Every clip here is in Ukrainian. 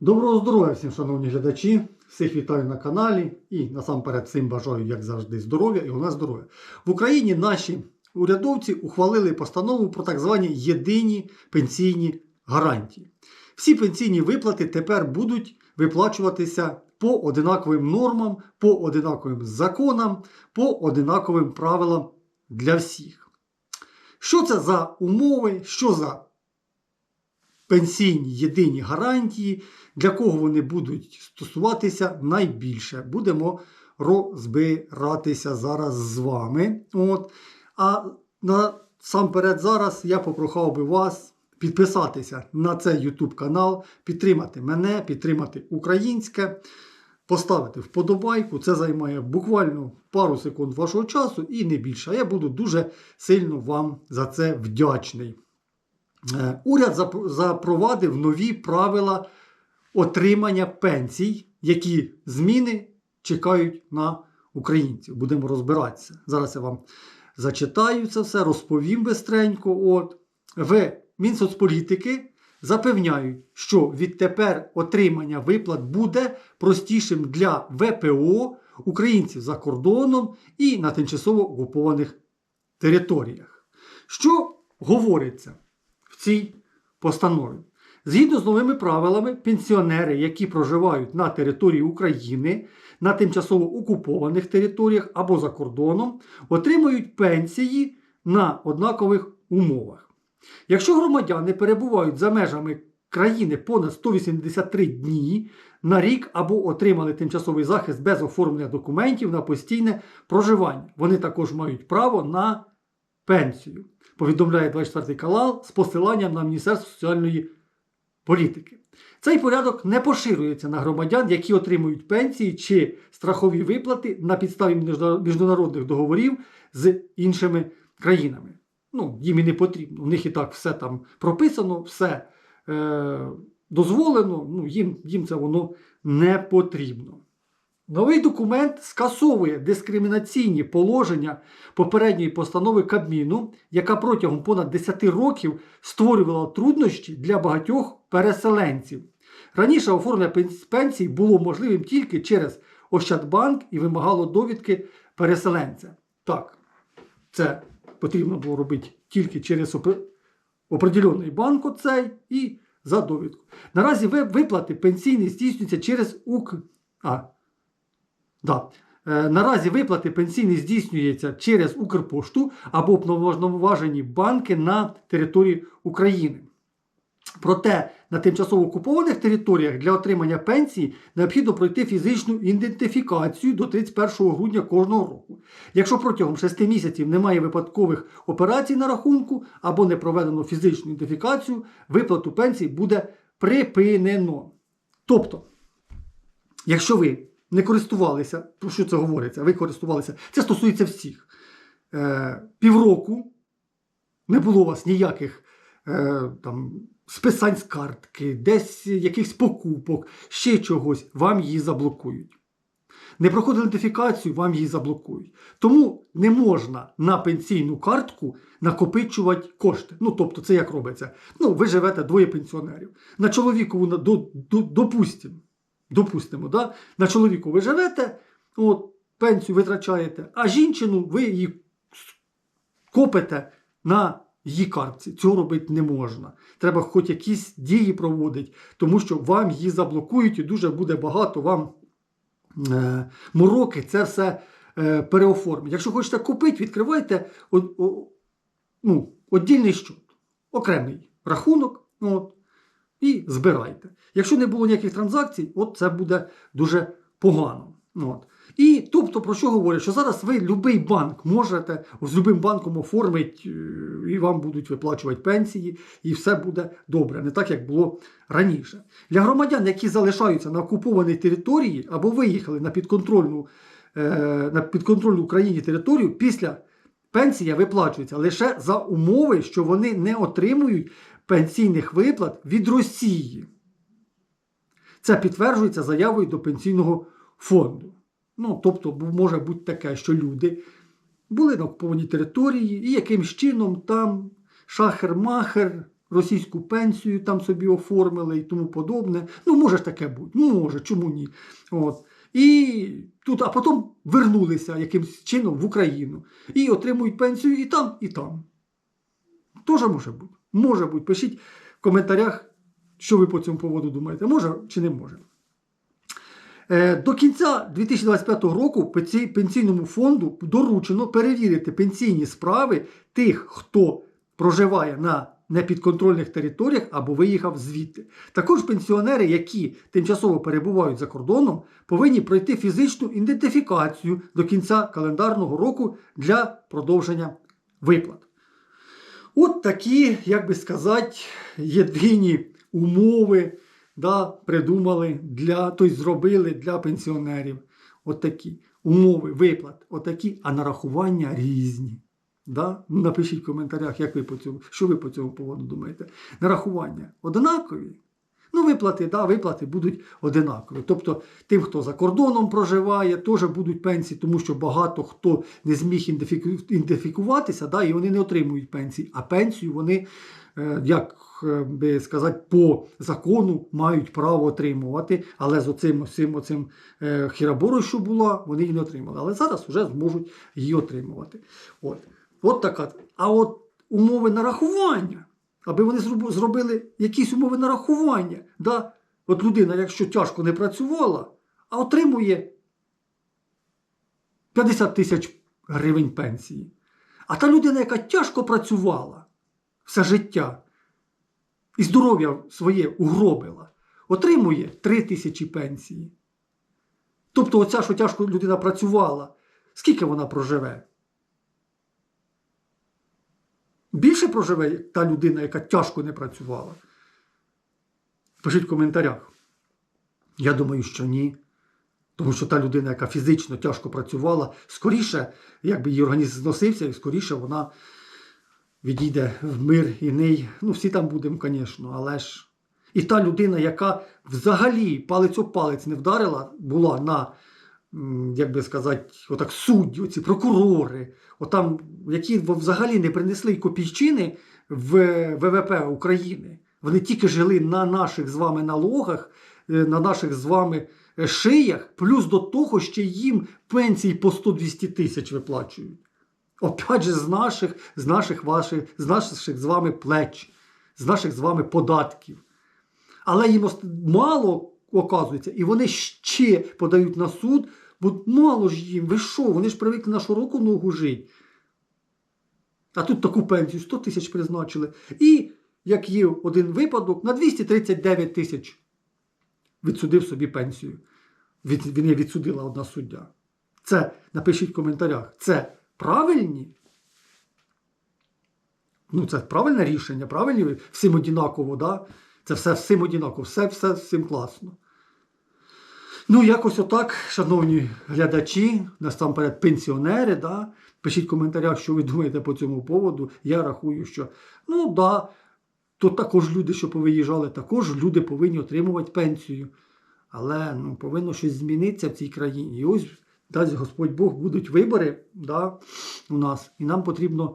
Доброго здоров'я всім, шановні глядачі. Всіх вітаю на каналі і насамперед всім бажаю, як завжди, здоров'я і головне здоров'я. В Україні наші урядовці ухвалили постанову про так звані єдині пенсійні гарантії. Всі пенсійні виплати тепер будуть виплачуватися по одинаковим нормам, по одинаковим законам, по одинаковим правилам для всіх. Що це за умови, що за пенсійні єдині гарантії, для кого вони будуть стосуватися найбільше. Будемо розбиратися зараз з вами. От. А насамперед зараз я попрохав би вас підписатися на цей YouTube канал, підтримати мене, підтримати українське, поставити вподобайку. Це займає буквально пару секунд вашого часу і не більше. А я буду дуже сильно вам за це вдячний. Е, Уряд запровадив нові правила отримання пенсій, які зміни чекають на українців. Будемо розбиратися. Зараз я вам зачитаю це все, розповім бистренько. От. В Мінсоцполітики запевняють, що відтепер отримання виплат буде простішим для ВПО, українців за кордоном і на тимчасово окупованих територіях. Що говориться цій постанові? Згідно з новими правилами, пенсіонери, які проживають на території України, на тимчасово окупованих територіях або за кордоном, отримують пенсії на однакових умовах. Якщо громадяни перебувають за межами країни понад 183 дні на рік або отримали тимчасовий захист без оформлення документів на постійне проживання, вони також мають право на пенсію. Повідомляє 24 канал з посиланням на Міністерство соціальної політики. Цей порядок не поширюється на громадян, які отримують пенсії чи страхові виплати на підставі міжнародних договорів з іншими країнами. Ну, їм і не потрібно. У них і так все там прописано, все е, дозволено, ну, їм, їм це воно не потрібно. Новий документ скасовує дискримінаційні положення попередньої постанови Кабміну, яка протягом понад 10 років створювала труднощі для багатьох переселенців. Раніше оформлення пенсій було можливим тільки через Ощадбанк і вимагало довідки переселенця. Так, це потрібно було робити тільки через определений банк оцей і за довідку. Наразі виплати пенсійні здійснюються через УК. А, Да. Е, Наразі виплати пенсійні здійснюються через Укрпошту або уповноважені банки на території України. Проте на тимчасово окупованих територіях для отримання пенсії необхідно пройти фізичну ідентифікацію до 31 грудня кожного року. Якщо протягом 6 місяців немає випадкових операцій на рахунку або не проведено фізичну ідентифікацію, виплату пенсії буде припинено. Тобто, Якщо ви не користувалися, про що це говориться? Ви користувалися, це стосується всіх. Е, півроку не було у вас ніяких е, там, списань з картки, десь якихось покупок, ще чогось, вам її заблокують. Не проходили ідентифікацію, вам її заблокують. Тому не можна на пенсійну картку накопичувати кошти. Ну, тобто, це як робиться? Ну, ви живете двоє пенсіонерів. На чоловікову, допустимо, допустимо, да? на чоловіку ви живете, от, пенсію витрачаєте, а жінчину ви її копите на її картці. Цього робити не можна. Треба хоч якісь дії проводити, тому що вам її заблокують і дуже буде багато вам е, мороки це все е, переоформить. Якщо хочете купити, відкривайте о, о, ну, віддільний щот, окремий рахунок. От, і збирайте. Якщо не було ніяких транзакцій, от це буде дуже погано. От. І тобто, про що говорять? Що зараз ви будь-який банк можете з будь-яким банком оформити, е, і вам будуть виплачувати пенсії, і все буде добре, не так, як було раніше. Для громадян, які залишаються на окупованій території або виїхали на підконтрольну, е, на підконтрольну Україні територію, після пенсія виплачується лише за умови, що вони не отримують пенсійних виплат від Росії. Це підтверджується заявою до пенсійного фонду. Ну, тобто, може бути таке, що люди були на окупованій території і якимсь чином там шахер-махер російську пенсію там собі оформили і тому подобне. Ну, може ж таке бути. Ну, може, чому ні? От. І тут, а потім вернулися якимось чином в Україну і отримують пенсію і там, і там. Тоже може бути. Може бути. Пишіть в коментарях, що ви по цьому поводу думаєте. Може чи не може. Е, До кінця 2025 року пенсійному фонду доручено перевірити пенсійні справи тих, хто проживає на непідконтрольних територіях або виїхав звідти. Також пенсіонери, які тимчасово перебувають за кордоном, повинні пройти фізичну ідентифікацію до кінця календарного року для продовження виплат. От такі, як би сказати, єдині умови да, придумали для, тобто зробили для пенсіонерів. От такі умови виплат, отакі, а нарахування різні. Да? Ну, Напишіть в коментарях, як ви по цьому, що ви по цьому поводу думаєте. Нарахування однакові. Ну, виплати, да, виплати будуть одинакові. Тобто тим, хто за кордоном проживає, теж будуть пенсії, тому що багато хто не зміг ідентифіку- ідентифікуватися, да, і вони не отримують пенсії. А пенсію вони, е, як е, би сказати, по закону мають право отримувати. Але з оцим, оцим, оцим е, хіраборою, що була, вони її не отримали. Але зараз вже зможуть її отримувати. От. От така. А от умови нарахування аби вони зробили якісь умови нарахування. Да? От людина, якщо тяжко не працювала, а отримує 50 тисяч гривень пенсії. А та людина, яка тяжко працювала все життя і здоров'я своє угробила, отримує 3 тисячі пенсії. Тобто, оця, що тяжко людина працювала, скільки вона проживе? Більше проживе та людина, яка тяжко не працювала? Пишіть в коментарях. Я думаю, що ні. Тому що та людина, яка фізично тяжко працювала, скоріше, якби її організм зносився, і скоріше вона відійде в мир і ней. Ну, всі там будемо, звісно, але ж. І та людина, яка взагалі палець об палець не вдарила, була на, як би сказати, отак судді, оці прокурори, отам, які взагалі не принесли копійчини в ВВП України. Вони тільки жили на наших з вами налогах, е, на наших з вами е, шиях, плюс до того ще їм пенсії по 100-200 тисяч виплачують. Опять же, з наших, з наших ваших, з наших з вами плеч, з наших з вами податків. Але їм мало оказується, і вони ще подають на суд, бо мало ж їм, ви що, вони ж привикли на широку ногу жити. А тут таку пенсію 100 тисяч призначили. І, як є один випадок, на 239 тисяч відсудив собі пенсію. Від, він відсудила одна суддя. Це напишіть в коментарях. Це правильні? Ну, це правильне рішення, правильні? Всім однаково, да? Це все всім однаково, все, все всім класно. Ну, якось отак, шановні глядачі, насамперед пенсіонери, да? пишіть в коментарях, що ви думаєте по цьому поводу. Я рахую, що ну да, то також люди, що повиїжджали, також люди повинні отримувати пенсію. Але ну, повинно щось змінитися в цій країні. І ось дасть Господь Бог будуть вибори да, у нас, і нам потрібно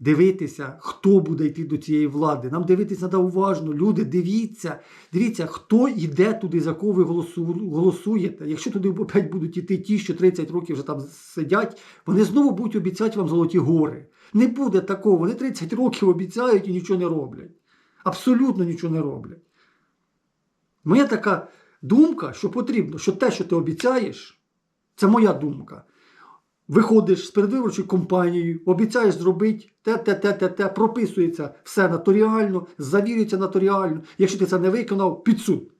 дивитися, хто буде йти до цієї влади. Нам дивитися треба уважно. Люди, дивіться, дивіться, хто йде туди, за кого ви голосуєте. Якщо туди опять будуть іти ті, що 30 років вже там сидять, вони знову будуть обіцяти вам золоті гори. Не буде такого. Вони 30 років обіцяють і нічого не роблять. Абсолютно нічого не роблять. Моя така думка, що потрібно, що те, що ти обіцяєш, це моя думка. Виходиш з передвиборчою компанією, обіцяєш зробити те, те, те, те, те, прописується все нотаріально, завірюється нотаріально. Якщо ти це не виконав, під суд.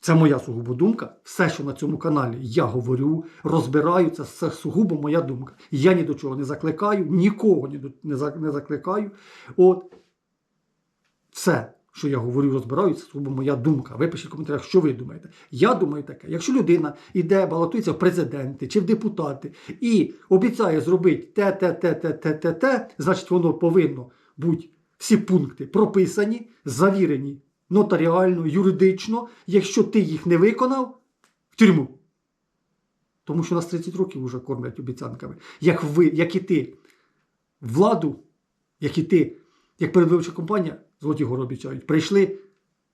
Це моя сугубо думка. Все, що на цьому каналі я говорю, розбираю, це все сугубо моя думка. Я ні до чого не закликаю, нікого не закликаю. От все, що я говорю, розбираю, це сугубо моя думка. Ви пишіть в коментарях, що ви думаєте. Я думаю таке. Якщо людина йде, балотується в президенти чи в депутати і обіцяє зробити те, те, те, те, те, те, те, значить воно повинно бути всі пункти прописані, завірені нотаріально, юридично. Якщо ти їх не виконав, в тюрму. Тому що нас 30 років вже кормлять обіцянками. Як ви, як і ти, владу, як і ти як передвиборча компанія, золоті гори прийшли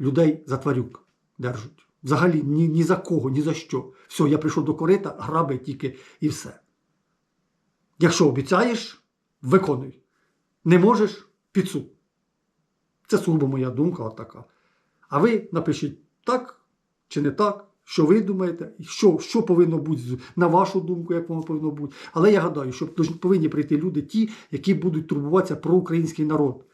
людей за тварюк держать. Взагалі ні, ні за кого, ні за що. Все, я прийшов до корита, граби тільки і все. Якщо обіцяєш, виконуй. Не можеш під суд. Це сугубо моя думка така. А ви напишіть так чи не так, що ви думаєте, що, що повинно бути на вашу думку, як воно повинно бути. Але я гадаю, що повинні прийти люди, ті, які будуть турбуватися про український народ,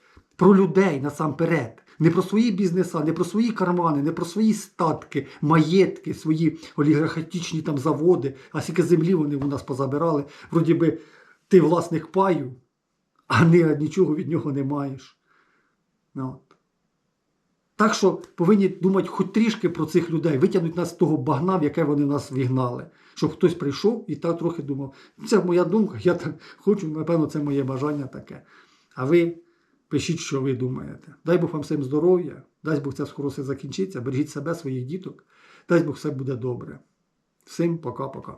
про людей насамперед. Не про свої бізнеса, не про свої кармани, не про свої статки, маєтки, свої олігархатичні там заводи, а скільки землі вони у нас позабирали. Вроді би, ти власник паю, а не, нічого від нього не маєш. Ну, от. Так що повинні думати хоч трішки про цих людей, витягнути нас з того багна, в яке вони нас вігнали. Щоб хтось прийшов і так трохи думав. Це моя думка, я так хочу, напевно, це моє бажання таке. А ви пишіть, що ви думаєте. Дай Бог вам всім здоров'я, дай Бог це скоро все закінчиться. Бережіть себе, своїх діток. Дай Бог все буде добре. Всім пока-пока.